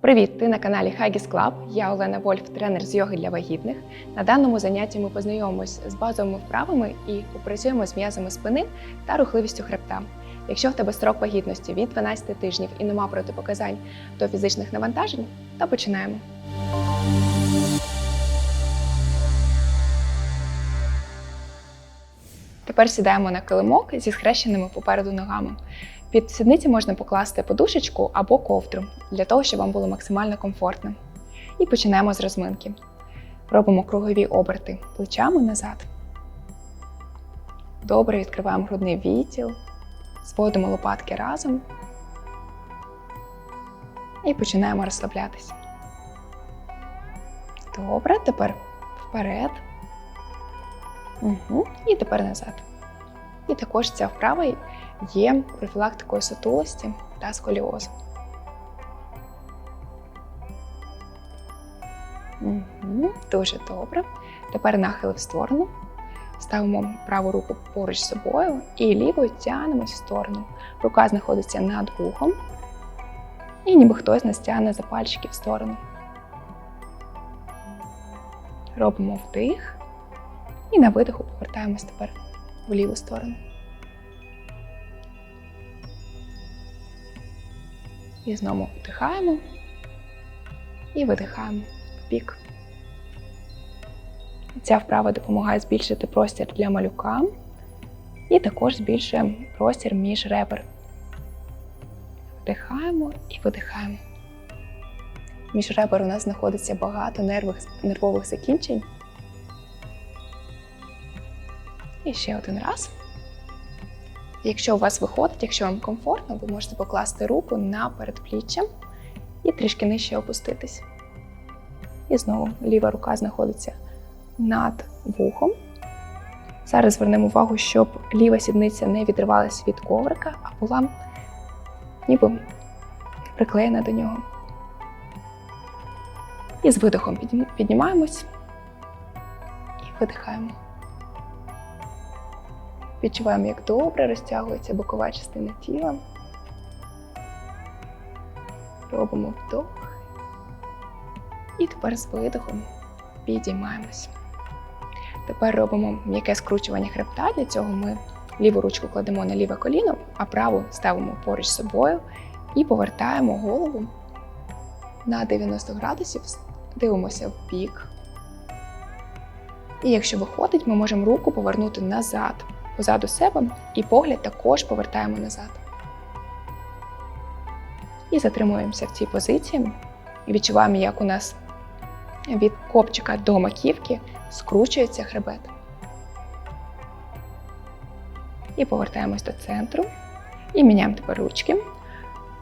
Привіт! Ти на каналі Huggies Club. Я Олена Вольф, тренер з йоги для вагітних. На даному занятті ми познайомимось з базовими вправами і попрацюємо з м'язами спини та рухливістю хребта. Якщо в тебе строк вагітності від 12 тижнів і нема протипоказань до фізичних навантажень, то починаємо. Тепер сідаємо на килимок зі схрещеними попереду ногами. Під сідниці можна покласти подушечку або ковдру для того, щоб вам було максимально комфортно. І починаємо з розминки. Робимо кругові оберти плечами назад. Добре відкриваємо грудний відділ, зводимо лопатки разом і починаємо розслаблятися. Добре, тепер вперед. Угу. І тепер назад. І також ця вправа є профілактикою сутулості та сколіозу. Угу. Дуже добре. Тепер нахил в сторону. Ставимо праву руку поруч з собою і лівою тягнемось в сторону. Рука знаходиться над вухом. І ніби хтось нас тягне за пальчики в сторону. Робимо вдих. І на видиху повертаємось тепер в ліву сторону. І знову вдихаємо і видихаємо в бік. Ця вправа допомагає збільшити простір для малюка і також збільшує простір між ребер. Вдихаємо і видихаємо. Між ребер у нас знаходиться багато нервових, нервових закінчень. І ще один раз. Якщо у вас виходить, якщо вам комфортно, ви можете покласти руку на передпліччя і трішки нижче опуститись. І знову ліва рука знаходиться над вухом. Зараз звернемо увагу, щоб ліва сідниця не відривалася від коврика, а була ніби приклеєна до нього. І з видихом піднімаємось і видихаємо. Відчуваємо, як добре розтягується бокова частина тіла. Робимо вдох. І тепер з видихом підіймаємось. Тепер робимо м'яке скручування хребта. Для цього ми ліву ручку кладемо на ліве коліно, а праву ставимо поруч з собою і повертаємо голову на 90 градусів, дивимося в бік. І якщо виходить, ми можемо руку повернути назад позаду себе і погляд також повертаємо назад. І затримуємося в цій позиції і відчуваємо, як у нас від копчика до маківки скручується хребет. І повертаємось до центру. І міняємо тепер ручки.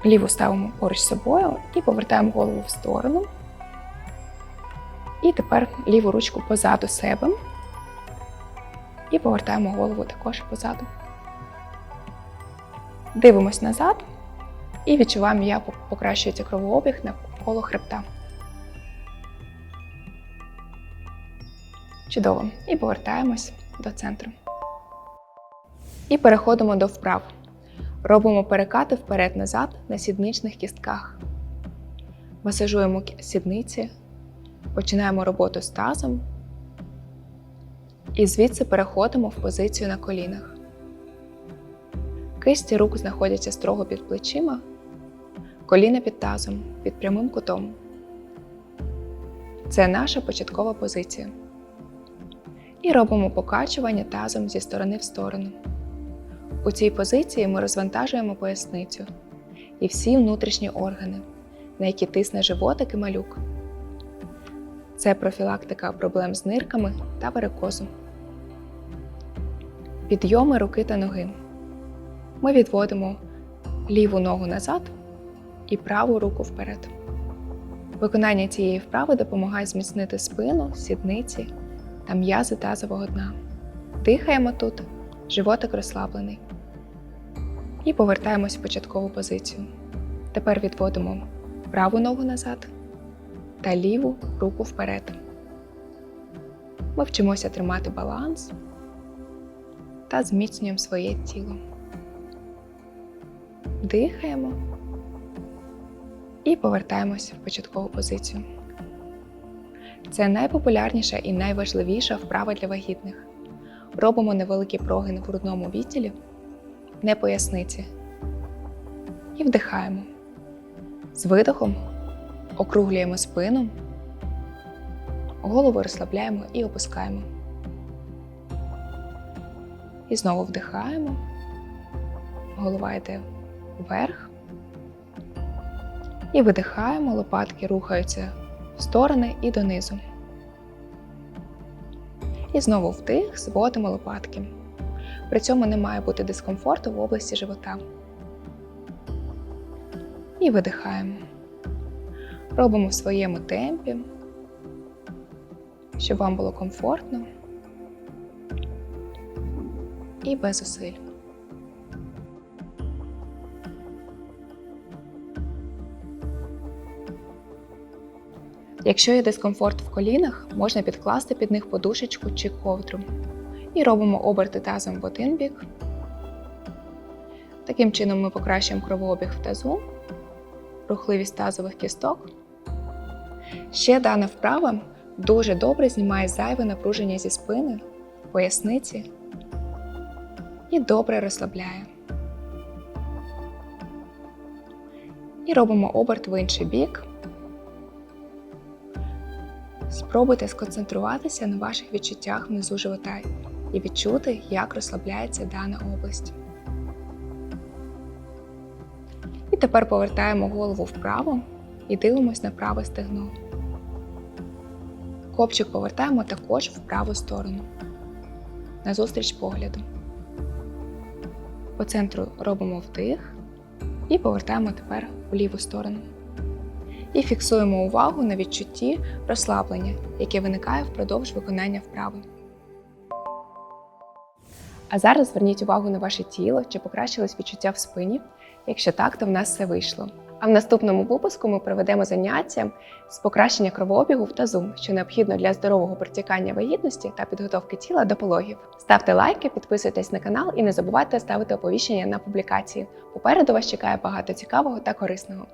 Ліву ставимо поруч з собою і повертаємо голову в сторону. І тепер ліву ручку позаду себе. І повертаємо голову також позаду. Дивимось назад і відчуваємо, як покращується кровообіг навколо хребта. Чудово. І повертаємось до центру. І переходимо до вправ. Робимо перекати вперед-назад на сідничних кістках. Масажуємо сідниці, починаємо роботу з тазом. І звідси переходимо в позицію на колінах. Кисті рук знаходяться строго під плечима, коліна під тазом, під прямим кутом. Це наша початкова позиція. І робимо покачування тазом зі сторони в сторону. У цій позиції ми розвантажуємо поясницю і всі внутрішні органи, на які тисне животик і малюк. Це профілактика проблем з нирками та варикозом. Підйоми руки та ноги. Ми відводимо ліву ногу назад і праву руку вперед. Виконання цієї вправи допомагає зміцнити спину, сідниці та м'язи тазового дна. Дихаємо тут, животик розслаблений. І повертаємось в початкову позицію. Тепер відводимо праву ногу назад та ліву руку вперед. Ми вчимося тримати баланс та зміцнюємо своє тіло. Дихаємо І повертаємось в початкову позицію. Це найпопулярніша і найважливіша вправа для вагітних. Робимо невеликий прогин в грудному відділі, не поясниці. І вдихаємо. З видохом округлюємо спину, голову розслабляємо і опускаємо. І знову вдихаємо. Голова йде вверх. І видихаємо, лопатки рухаються в сторони і донизу. І знову вдих, зводимо лопатки. При цьому не має бути дискомфорту в області живота. І видихаємо. Робимо в своєму темпі, щоб вам було комфортно і без зусиль. Якщо є дискомфорт в колінах, можна підкласти під них подушечку чи ковдру. І робимо оберти тазом в один бік. Таким чином ми покращуємо кровообіг в тазу, рухливість тазових кісток. Ще дана вправа дуже добре знімає зайве напруження зі спини, поясниці і добре розслабляє. І робимо оберт в інший бік. Спробуйте сконцентруватися на ваших відчуттях внизу живота і відчути, як розслабляється дана область. І тепер повертаємо голову вправо і дивимось на праве стегно. Копчик повертаємо також в праву сторону, назустріч погляду. По центру робимо вдих і повертаємо тепер в ліву сторону. І фіксуємо увагу на відчутті розслаблення, яке виникає впродовж виконання вправи. А зараз зверніть увагу на ваше тіло, чи покращилось відчуття в спині. Якщо так, то в нас все вийшло. А в наступному випуску ми проведемо заняття з покращення кровообігу в тазу, що необхідно для здорового протікання вагітності та підготовки тіла до пологів. Ставте лайки, підписуйтесь на канал і не забувайте ставити оповіщення на публікації. Попереду вас чекає багато цікавого та корисного.